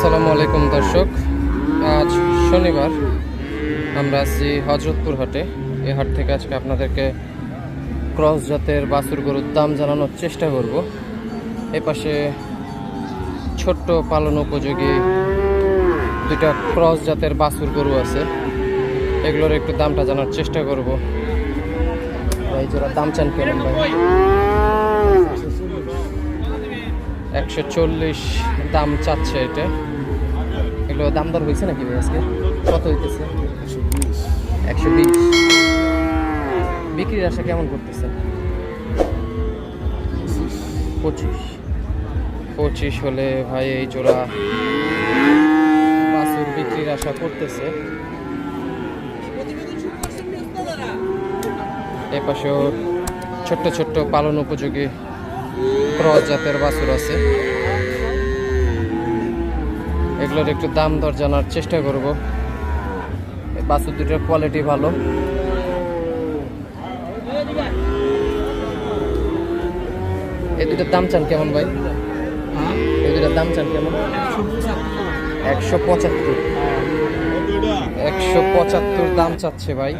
আসসালামু আলাইকুম, দর্শক। আজ শনিবার, আমরা আছি হজরতপুর হাটে। এই হাট থেকে আজকে আপনাদেরকে ক্রস জাতের বাছুর গরুর দাম জানানোর চেষ্টা করব। এই পাশে ছোট্ট পালন উপযোগী দুইটা ক্রস জাতের বাছুর গরু আছে। এগুলোর একটু দামটা জানার চেষ্টা করব। ভাই, জোড়া দাম চান কেমন ভাই? একশো চল্লিশ দাম চাচ্ছে এটা। এগুলো দাম দর হয়েছে নাকি আজকে? কত হইতেছে? একশো বিশ। বিক্রির আশা কেমন করতেছে? পঁচিশ। পঁচিশ হলে ভাই এই জোড়া বাছুর বিক্রির আশা করতেছে। এ পাশেও ছোট্ট ছোট্ট পালন উপযোগী ক্রস জাতের বাছুর আছে। এগুলোর একটু দাম দর জানার চেষ্টা করব। বাছুর দুটোর কোয়ালিটি ভালো। এই দুটোর দাম চান কেমন ভাই? এই দুটোর দাম চান কেমন? একশো পঁচাত্তর। একশো পঁচাত্তর দাম চাচ্ছে ভাই।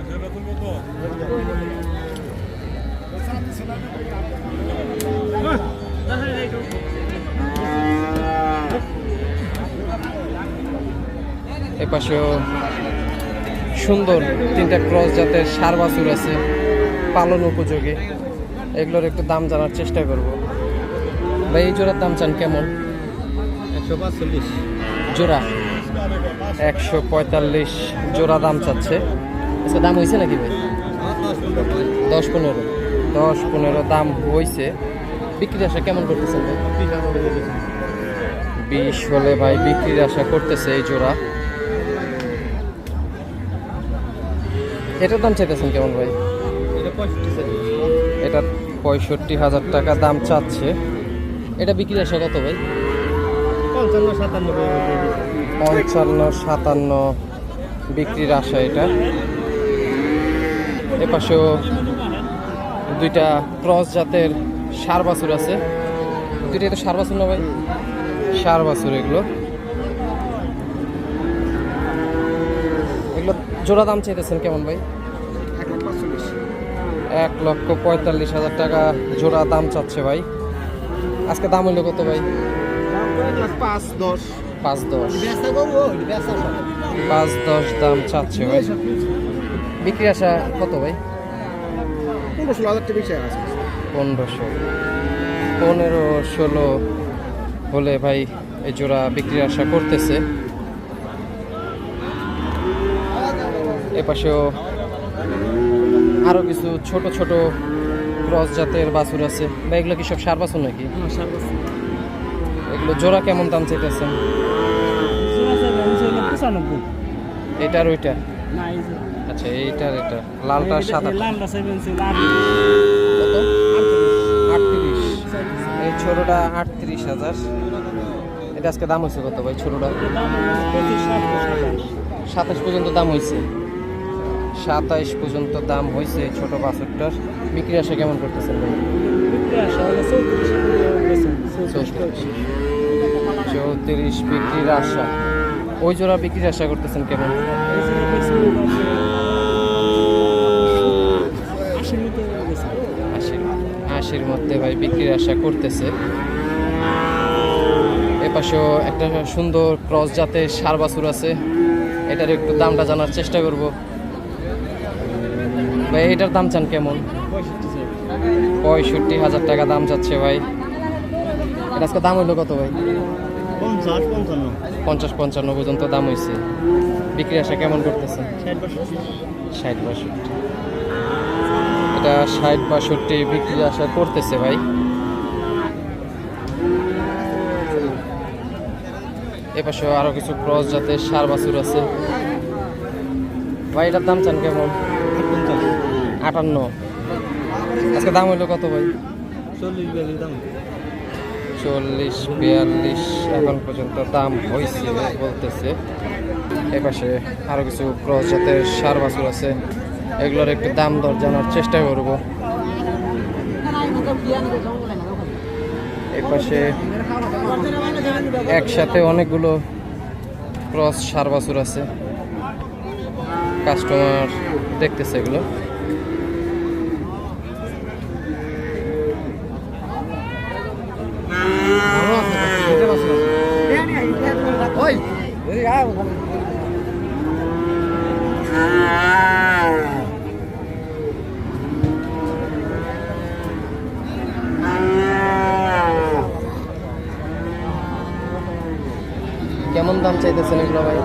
পাশেও সুন্দর তিনটা ক্রস জাতের সার বাছুর আছে পালন উপযোগী এগুলোর একটু দাম জানার চেষ্টা করব। ভাই এই জোড়ার দাম চান কেমন? একশো পাঁচচল্লিশ। জোড়া? একশো পঁয়তাল্লিশ জোড়া দাম চাচ্ছে। আচ্ছা দাম হয়েছে নাকি ভাই? দশ পনেরো। দশ পনেরো দাম হয়েছে বিক্রির আশা কেমন করতেছেন ভাই? বিশ হলে ভাই বিক্রির আশা করতেছে এই জোড়া। এটার দাম চাইতেছেন কেমন ভাই? এটা পঁয়ষট্টি হাজার টাকা দাম চাচ্ছে। এটা বিক্রির আশা কত ভাই? পঞ্চান্ন, সাতান্ন বিক্রির আশা এটা। এপাশেও দুইটা ক্রস জাতের সার বাছুর আছে। দুইটাই তো সার বাছুর না ভাই? সার বাছুর এগুলো এগুলো জোড়া দাম চাইতেছেন কেমন ভাই? এক লক্ষ পঁয়তাল্লিশ হাজার টাকা জোড়া দাম চাচ্ছে ভাই। আজকে দাম হইল কত ভাই? পাঁচ দশ। পাঁচ দশ পাঁচ দশ দাম চাচ্ছে ভাই। বিক্রি আসা কত ভাই? পনেরো ষোলো পনেরোশো। পনেরো ষোলো হলে ভাই এই জোড়া বিক্রি আশা করতেছে। এপাশেও আরও কিছু ছোট ছোট ক্রস জাতের বাছুর আছে। বা এগুলো কি সব সার বাছুর নাকি? এগুলো জোড়া কেমন দাম চাইতেছেন এটার ওইটা? আচ্ছা এইটার এটা। লালটা সাদা লালটা কত? আটত্রিশ। এই ছোটটা আটত্রিশ হাজার। এটা আজকে দাম হয়েছে কত ভাই ছোটটা? সাতাশ পর্যন্ত দাম হয়েছে। সাতাইশ পর্যন্ত দাম হয়েছে এই ছোট বাছরটার বিক্রি আসা কেমন করতেছেন ভাই? চৌত্রিশ বিক্রির আশা। ওই জোড়া বিক্রির আশা করতেছেন কেমন? আশির আশির মধ্যে ভাই বিক্রির আশা করতেছে। এপাশেও একটা সুন্দর ক্রস জাতের সার বাছুর আছে। এটার একটু দামটা জানার চেষ্টা করব। ভাই এটার দাম চান কেমন? পঁয়ষট্টি হাজার টাকা দাম চাচ্ছে ভাই। এটা আজকে দাম হইল কত ভাই? পঞ্চাশ পঞ্চান্ন। পর্যন্ত দাম হয়েছে বিক্রি আশা কেমন করতেছে? ষাট বাষট্টি। এটা ষাট বাষট্টি বিক্রি আশা করতেছে ভাই। এপাশে আরও কিছু ক্রস জাতের সার বাছুর আছে। ভাই এটার দাম চান কেমন? আটান্ন। আজকে দাম হইল কত ভাই? চল্লিশ বিয়াল্লিশ দাম। চল্লিশ বিয়াল্লিশ এখন পর্যন্ত দাম হয়েছে বলতেছে। এপাশে আরও কিছু ক্রস জাতের সার বাছুর আছে। এগুলোর একটু দাম দর জানার চেষ্টা করব। এপাশে একসাথে অনেকগুলো ক্রস সার বাছুর আছে। কাস্টমার দেখতেছে এগুলো। কেমন দাম চাইতেছেন এগুলো ভাই?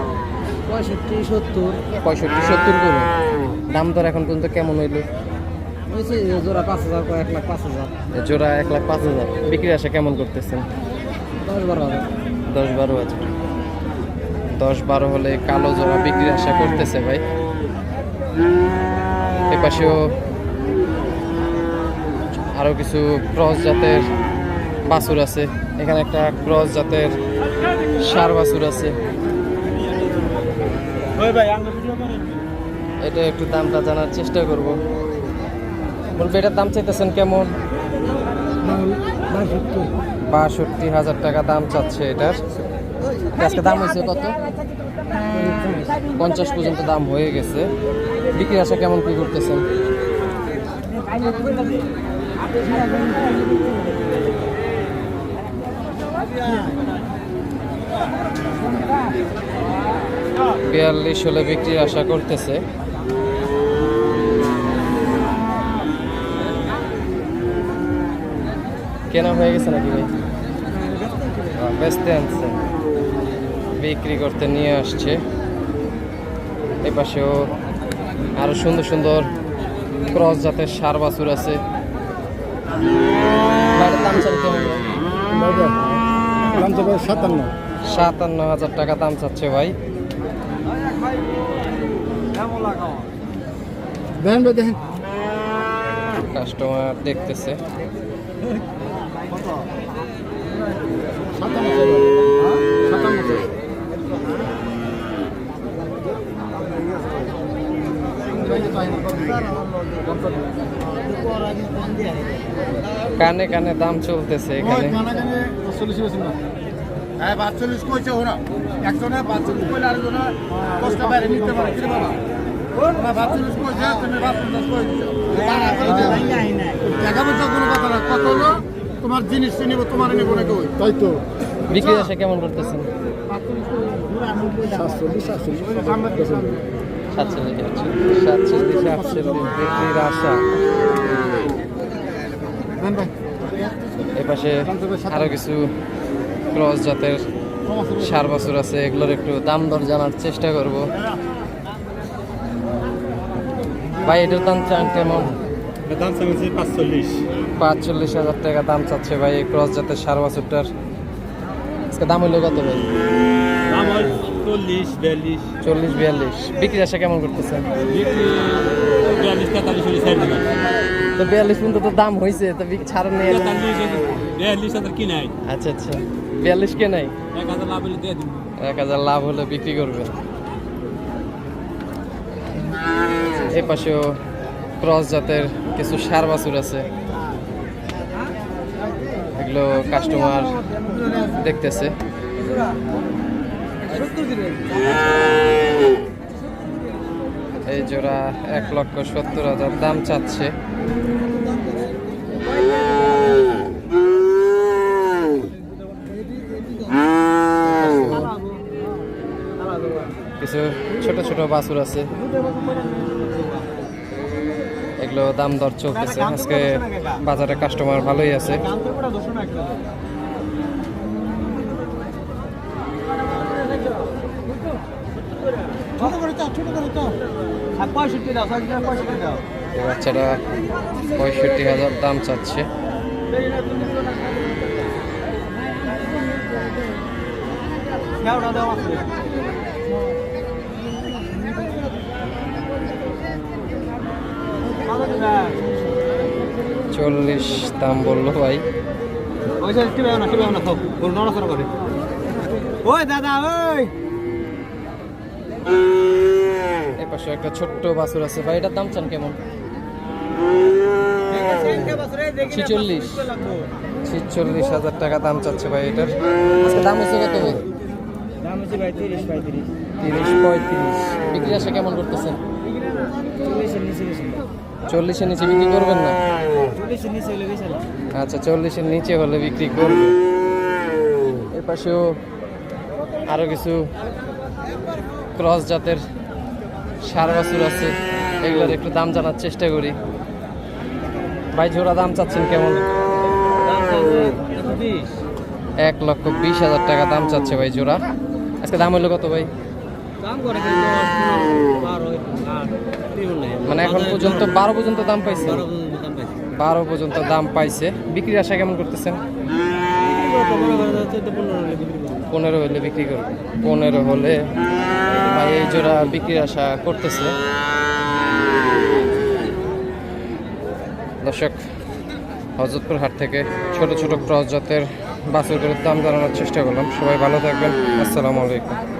পঁয়ষট্টি সত্তর। পঁয়ষট্টি সত্তর করে। দাম দর এখন পর্যন্ত কেমন হইল? জোড়া পাঁচ হাজার এক লাখ পাঁচ হাজার। জোড়া এক লাখ পাঁচ হাজার। বিক্রি আসা কেমন করতেছেন? দশ বারো হাজার। দশ বারো হাজার। দশ বারো হলে কালো জমা বিক্রির আশা করতেছে ভাই। এ পাশেও আরও কিছু ক্রস জাতের বাছুর আছে। এখানে একটা ক্রস জাতের সার বাছুর আছে। এটা একটু দামটা জানার চেষ্টা করব। বলবে এটার দাম চাইতেছেন কেমন? বাষট্টি হাজার টাকা দাম চাচ্ছে এটার। আজকে দাম হয়েছে কত? পঞ্চাশ পর্যন্ত দাম হয়ে গেছে। বিক্রি আসা কেমন কি করতেছেন? বিয়াল্লিশ হলে বিক্রির আশা করতেছে। কেনা হয়ে গেছে নাকি ভাই? বেচতে আনছে বিক্রি করতে নিয়ে আসছে। এই পাশেও আরও সুন্দর সুন্দর ক্রস জাতের সার বাছুর আছে। সাতান্ন সাতান্ন হাজার টাকা দাম চাচ্ছে ভাই। কাস্টমার দেখতেছে সাতান্ন সাতান্ন কানে কানে দাম চলতেছে এখানে। হ্যাঁ বাচ্চল্লিশ কইছে ওরা। একজনে বাচ্চল্লিশ কইলে আরেকজনে দশটা বাইরে নিতে পারে কি বাবা বাচ্চল্লিশ কইছে তুমি বাচ্চল্লিশ কইছো। টাকা পয়সা কোনো কথা না। কত হলো? তোমার জিনিস নিব তোমার নেব না কই তাই তো। বিক্রি আসা কেমন করতেছেন? সাতচল্লিশ সাতচল্লিশ সাতচল্লিশ আটচল্লিশ সাতচল্লিশ বিক্রির আশা। এপাশে আরও কিছু ক্রস জাতের সার বাছুর আছে এগুলোর একটু দাম দর জানার চেষ্টা করব। ভাই এটার দাম চান কেমন? দাম চাইছে পাঁচচল্লিশ। পাঁচচল্লিশ হাজার টাকা দাম চাচ্ছে ভাই ক্রস জাতের সার বাছুরটার। আজকে দাম হইল কত ভাই? চল্লিশ বিয়াল্লিশ। চল্লিশ বিয়াল্লিশ। বিক্রি আসা কেমন করতেছেন বিয়াল্লিশ তেতাল্লিশ তো বিয়াল্লিশ পর্যন্ত তো দাম হয়েছে তো ছাড় তেতাল্লিশ বিয়াল্লিশ হাজার কি নাই? আচ্ছা আচ্ছা। বিয়াল্লিশ কে নাই? এক হাজার লাভ হলে দিয়ে এক হাজার লাভ হলে বিক্রি করবে। এই পাশেও ক্রস জাতের কিছু সার বাছুর আছে। এগুলো কাস্টমার দেখতেছে। এই জোড়া এক লক্ষ সত্তর হাজার, দাম চাচ্ছে। কিছু ছোট ছোট বাছুর আছে। এগুলো দাম দর চলতেছে। আজকে বাজারে কাস্টমার ভালোই আছে। বাচ্চাটা পঁয়ষট্টি হাজার দাম চাচ্ছে। চল্লিশ দাম বলল ভাই। ওই দাদা ওই। পাশে একটা ছোট্ট বাছুর আছে। ভাই এটার দাম চান কেমন? ছিচল্লিশ। ছিচল্লিশ হাজার টাকা দাম চাচ্ছে ভাই এটার। আজকে দাম হয়েছে কত ভাই? দাম ভাই তিরিশ পঁয়ত্রিশ। তিরিশ পঁয়ত্রিশ। বিক্রি আসা কেমন করতেছেন চল্লিশের নিচে বিক্রি করবেন না? আচ্ছা চল্লিশের নিচে হলে বিক্রি করবে এর পাশেও আরও কিছু ক্রস জাতের সার বাছুর আছে, এগুলোর একটু দাম জানার চেষ্টা করি। ভাই, জোড়া দাম চাচ্ছেন কেমন? এক লক্ষ বিশ হাজার টাকা দাম চাচ্ছে ভাই জোড়া। আজকে দাম হলো কত ভাই? মানে এখন পর্যন্ত বারো পর্যন্ত দাম পাইছে? বারো পর্যন্ত দাম পাইছি। বিক্রির আশা কেমন করতেছেন? পনেরো হলে বিক্রি করব। পনেরো হলে এই জোড়া বিক্রি আশা করতেছে। দর্শক, হজরতপুর হাট থেকে ছোট ছোট প্রজাতের জাতের বাছুর করে দাম জানানোর চেষ্টা করলাম। সবাই ভালো থাকবেন। আসসালামু আলাইকুম।